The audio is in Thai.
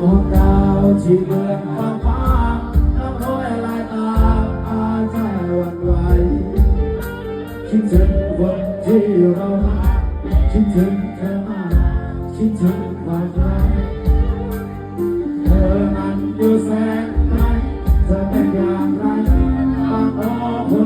ของดาวที่เมืองกว้างฟ้าน้ำร้ยลายตาอาใจหวั่นไหวคิดถึงคนที่เรารักคิดถึงเธอมากคิดถึงวามรักเธอนั้นอยู่แสนไกลจะเป็นอย่างไรบางอ้อคน